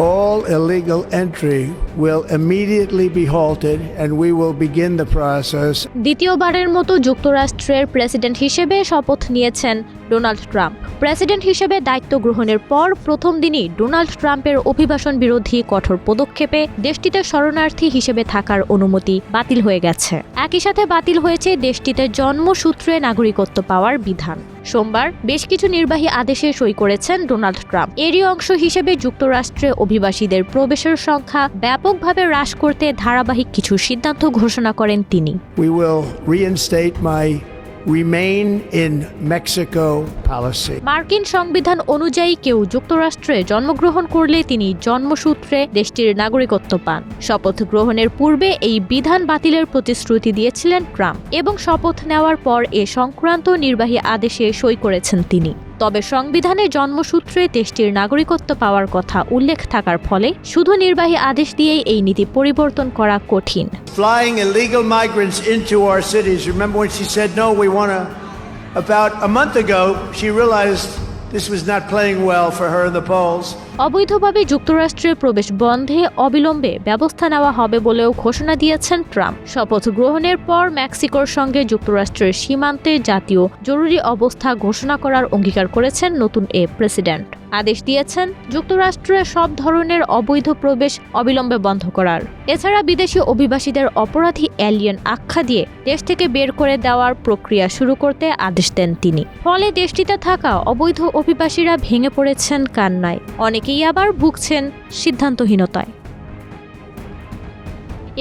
All illegal entry will immediately be halted and we will begin the process. দ্বিতীয়বারের মতো যুক্তরাষ্ট্রের president হিসেবে শপথ নিয়েছেন ডোনাল্ড ট্রাম্প। প্রেসিডেন্ট হিসেবে দায়িত্ব গ্রহণের পর প্রথম দিনই ডোনাল্ড ট্রাম্পের অভিবাসন বিরোধী কঠোর পদক্ষেপে দেশটিতে শরণার্থী হিসেবে থাকার অনুমতি বাতিল হয়ে গেছে। একই সাথে বাতিল হয়েছে দেশটিতে জন্মসূত্রে নাগরিকত্ব পাওয়ার বিধান। সোমবার বেশ কিছু নির্বাহী আদেশে সই করেছেন ডোনাল্ড ট্রাম্প। এরই অংশ হিসেবে যুক্তরাষ্ট্রে অভিবাসীদের প্রবেশের সংখ্যা ব্যাপকভাবে হ্রাস করতে ধারাবাহিক কিছু সিদ্ধান্ত ঘোষণা করেন তিনি। Remain in Mexico policy. মার্কিন সংবিধান অনুযায়ী কেউ যুক্তরাষ্ট্রে জন্মগ্রহণ করলে তিনি জন্মসূত্রে দেশটির নাগরিকত্ব পান শপথ গ্রহণের পূর্বে এই বিধান বাতিলের প্রতিশ্রুতি দিয়েছিলেন ট্রাম্প এবং শপথ নেওয়ার পর এ সংক্রান্ত নির্বাহী আদেশে সই করেছেন তিনি তবে সংবিধানে জন্মসূত্রে দেশটির নাগরিকত্ব পাওয়ার কথা উল্লেখ থাকার ফলে শুধু নির্বাহী আদেশ দিয়েই এই নীতি পরিবর্তন করা কঠিন Flying illegal migrants into our cities. Remember when she said, no, we want to. About a month ago, she realized অবৈধভাবে যুক্তরাষ্ট্রে প্রবেশ বন্ধে অবিলম্বে ব্যবস্থা নেওয়া হবে বলেও ঘোষণা দিয়েছেন ট্রাম্প। শপথ গ্রহণের পর মেক্সিকোর সঙ্গে যুক্তরাষ্ট্রের সীমান্তে জাতীয় জরুরি অবস্থা ঘোষণা করার অঙ্গীকার করেছেন নতুন এ প্রেসিডেন্ট। আদেশ দিয়েছেন যুক্তরাষ্ট্রে সব ধরনের অবৈধ প্রবেশ অবিলম্বে বন্ধ করার। এছাড়া বিদেশি অভিবাসীদের অপরাধী অ্যালিয়েন আখ্যা দিয়ে দেশ থেকে বের করে দেওয়ার প্রক্রিয়া শুরু করতে আদেশ দেন তিনি। ফলে দেশটিতে থাকা অবৈধ অভিবাসীরা ভেঙে পড়েছেন কান্নায়। অনেকেই আবার ভুগছেন সিদ্ধান্তহীনতায়।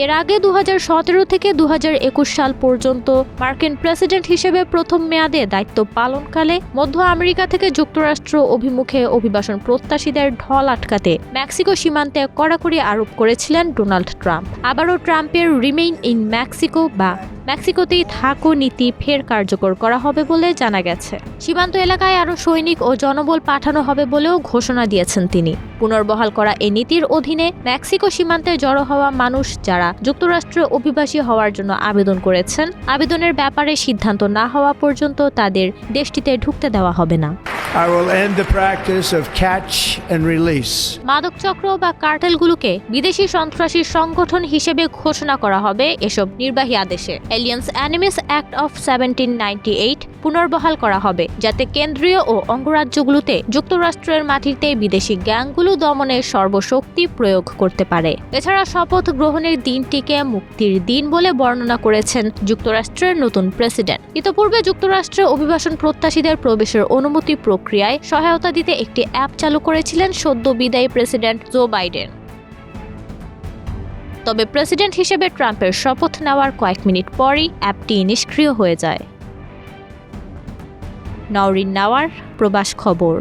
এর আগে দু হাজার সতেরো থেকে দু হাজার একুশ সাল পর্যন্ত মার্কিন প্রেসিডেন্ট হিসেবে প্রথম মেয়াদে দায়িত্ব পালনকালে মধ্য আমেরিকা থেকে যুক্তরাষ্ট্র অভিমুখে অভিবাসন প্রত্যাশীদের ঢল আটকাতে মেক্সিকো সীমান্তে কড়াকড়ি আরোপ করেছিলেন ডোনাল্ড ট্রাম্প। আবারও ট্রাম্পের রিমেইন ইন মেক্সিকো বা মেক্সিকোতেই থাকো নীতি ফের কার্যকর করা হবে বলে জানা গেছে। সীমান্ত এলাকায় আরও সৈনিক ও জনবল পাঠানো হবে বলেও ঘোষণা দিয়েছেন তিনি। পুনর্বহাল করা এই নীতির অধীনে মেক্সিকো সীমান্তে জড়ো হওয়া মানুষ যারা যুক্তরাষ্ট্রে অভিবাসী হওয়ার জন্য আবেদন করেছেন, আবেদনের ব্যাপারে সিদ্ধান্ত না হওয়া পর্যন্ত তাদের দেশটিতে ঢুকতে দেওয়া হবে না। I will end the practice of catch and release. মাদক চক্র বা কার্টেলগুলোকে বিদেশি সন্ত্রাসী সংগঠন হিসেবে ঘোষণা করা হবে এসব নির্বাহী আদেশে aliens enemies act of seventeen পুনর্বহাল করা হবে, যাতে কেন্দ্রীয় ও অঙ্গরাজ্যগুলোতে যুক্তরাষ্ট্রের মাটিতে বিদেশি গ্যাংগুলো দমনের সর্বশক্তি প্রয়োগ করতে পারে। এছাড়া শপথ গ্রহণের দিনটিকে মুক্তির দিন বলে বর্ণনা করেছেন যুক্তরাষ্ট্রের নতুন প্রেসিডেন্ট। ইতোপূর্বে যুক্তরাষ্ট্রে অভিবাসন প্রত্যাশীদের প্রবেশের অনুমতি প্রক্রিয়ায় সহায়তা দিতে একটি অ্যাপ চালু করেছিলেন সদ্য বিদায়ী প্রেসিডেন্ট জো বাইডেন। তবে প্রেসিডেন্ট হিসেবে ট্রাম্পের শপথ নেওয়ার কয়েক মিনিট পরই অ্যাপটি নিষ্ক্রিয় হয়ে যায়। নওরিন নাওয়ার প্রবাস খবর।